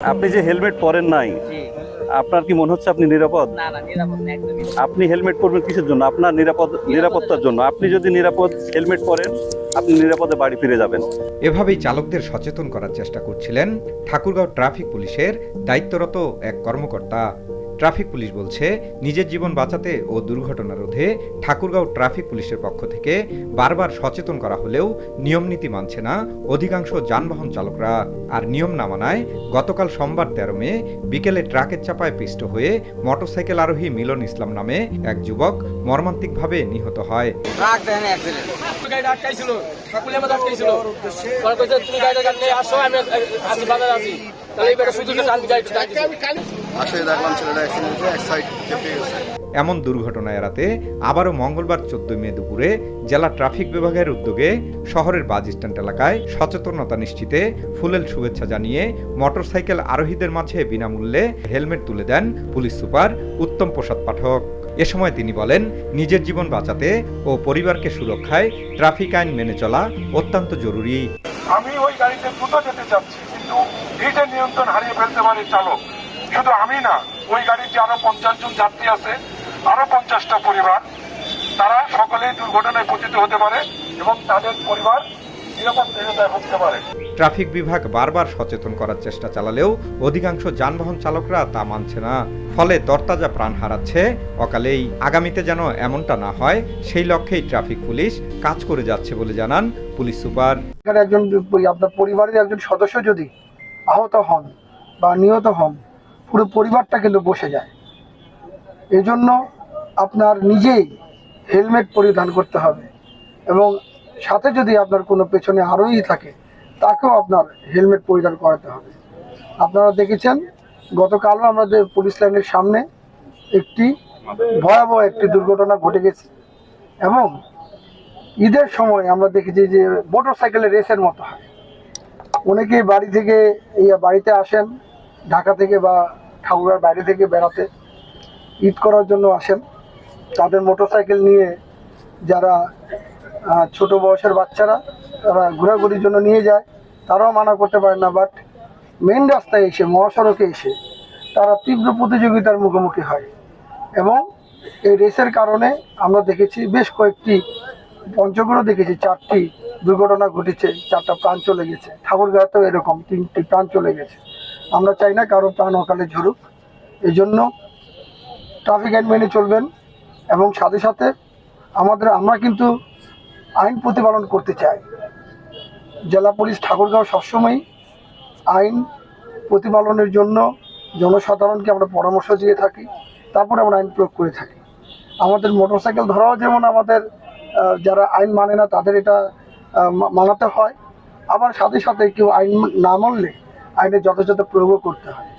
আপনি যে হেলমেট পরেন নাই আপনার কি মনে হচ্ছে আপনি নিরাপদ? না না নিরাপদ না একদমই না। আপনি হেলমেট পরবেন কিসের জন্য? আপনার নিরাপদ নিরাপত্তার জন্য। আপনি যদি নিরাপদ হেলমেট পরেন আপনি নিরাপদে বাড়ি ফিরে যাবেন। এভাবেই চালকদের সচেতন করার চেষ্টা করছিলেন ঠাকুরগাঁও ট্রাফিক পুলিশের দায়িত্বরত এক কর্মকর্তা। ট্রাফিক পুলিশ বলছে নিজের জীবন বাঁচাতে ও দুর্ঘটনা রোধে ঠাকুরগাঁও ট্রাফিক পুলিশের পক্ষ থেকে বারবার সচেতন করা হলেও নিয়মনীতি মানছে না অধিকাংশ যানবাহন চালকরা। আর নিয়ম না মানায় গতকাল সোমবার তেরো মে বিকেলে ট্রাকের চাপায় পিষ্ট হয়ে মোটরসাইকেল আরোহী মিলন ইসলাম নামে এক যুবক মর্মান্তিকভাবে নিহত হয়। আটকাইছিল এমন দুর্ঘটনা এড়াতে আবারও মঙ্গলবার চোদ্দই মে দুপুরে জেলা ট্রাফিক বিভাগের উদ্যোগে শহরের বাস স্ট্যান্ড এলাকায় সচেতনতা নিশ্চিতে ফুলেল শুভেচ্ছা জানিয়ে মোটরসাইকেল আরোহীদের মাঝে বিনামূল্যে হেলমেট তুলে দেন পুলিশ সুপার উত্তম প্রসাদ পাঠক। এ সময় তিনি বলেন নিজের জীবন বাঁচাতে ও পরিবারকে সুরক্ষায় ট্রাফিক আইন মেনে চলা অত্যন্ত জরুরি। আমি ওই গাড়িতে দ্রুত যেতে চাচ্ছি, কিন্তু হিটের নিয়ন্ত্রণ হারিয়ে ফেলতে পারে চালক। শুধু আমি না, ওই গাড়িতে আরও পঞ্চাশ জন যাত্রী আছে, আরও পঞ্চাশটা পরিবার, তারা সকলেই দুর্ঘটনায় পতিত হতে পারে এবং তাদের পরিবার ট্রাফিক বিভাগ বারবার সচেতন করার চেষ্টা চালালেও অধিকাংশ যানবাহন চালকরা তা মানছে না। ফলে তরতাজা প্রাণ হারাচ্ছে। অকালেই আগামীতে যেন এমনটা না হয়, সেই লক্ষ্যেই ট্রাফিক পুলিশ কাজ করে যাচ্ছে বলে জানান পুলিশ সুপার। এখানে একজন আপনার পরিবারের একজন সদস্য যদি আহত হন বা নিহত হন, পুরো পরিবারটা কিন্তু বসে যায়। এজন্য আপনার নিজেই হেলমেট পরিধান করতে হবে এবং সাথে যদি আপনার কোনো পেছনে আরোহী থাকে, তাকেও আপনার হেলমেট পরিধান করাতে হবে। আপনারা দেখেছেন, গতকালও আমাদের পুলিশ লাইনের সামনে একটি ভয়াবহ একটি দুর্ঘটনা ঘটে গেছে। এবং ঈদের সময় আমরা দেখেছি যে মোটর সাইকেলের রেসের মতো হয়। অনেকে বাড়ি থেকে এই বাড়িতে আসেন, ঢাকা থেকে বা ঠাকুরার বাইরে থেকে বেড়াতে, ঈদ করার জন্য আসেন। তাদের মোটর সাইকেল নিয়ে যারা ছোট বয়সের বাচ্চারা, তারা ঘোরাঘুরির জন্য নিয়ে যায়, তারাও মানা করতে পারে না বাট মেন রাস্তায় এসে, মহাসড়কে এসে, তারা তীব্র প্রতিযোগিতার মুখোমুখি হয়। এবং এই রেসের কারণে আমরা দেখেছি বেশ কয়েকটি, পঞ্চগড়ও দেখেছি, চারটি দুর্ঘটনা ঘটেছে, চারটা প্রাণ চলে গেছে। ঠাকুরগাঁতেও এরকম তিনটি প্রাণ চলে গেছে। আমরা চাই না কারও প্রাণ অকালে ঝরুক। এই জন্য ট্রাফিক আইন মেনে চলবেন এবং সাথে সাথে আমাদের, আমরা কিন্তু আইন প্রতিপালন করতে চাই। জেলা পুলিশ ঠাকুরগাঁও সবসময়ই আইন প্রতিপালনের জন্য জনসাধারণকে আমরা পরামর্শ দিয়ে থাকি, তারপরে আমরা আইন প্রয়োগ করে থাকি। আমাদের মোটরসাইকেল ধরাও যেমন আমাদের যারা আইন মানে না, তাদের এটা মানাতে হয়। আবার সাথে সাথে কেউ আইন না মানলে আইনের যথাযথ প্রয়োগও করতে হয়।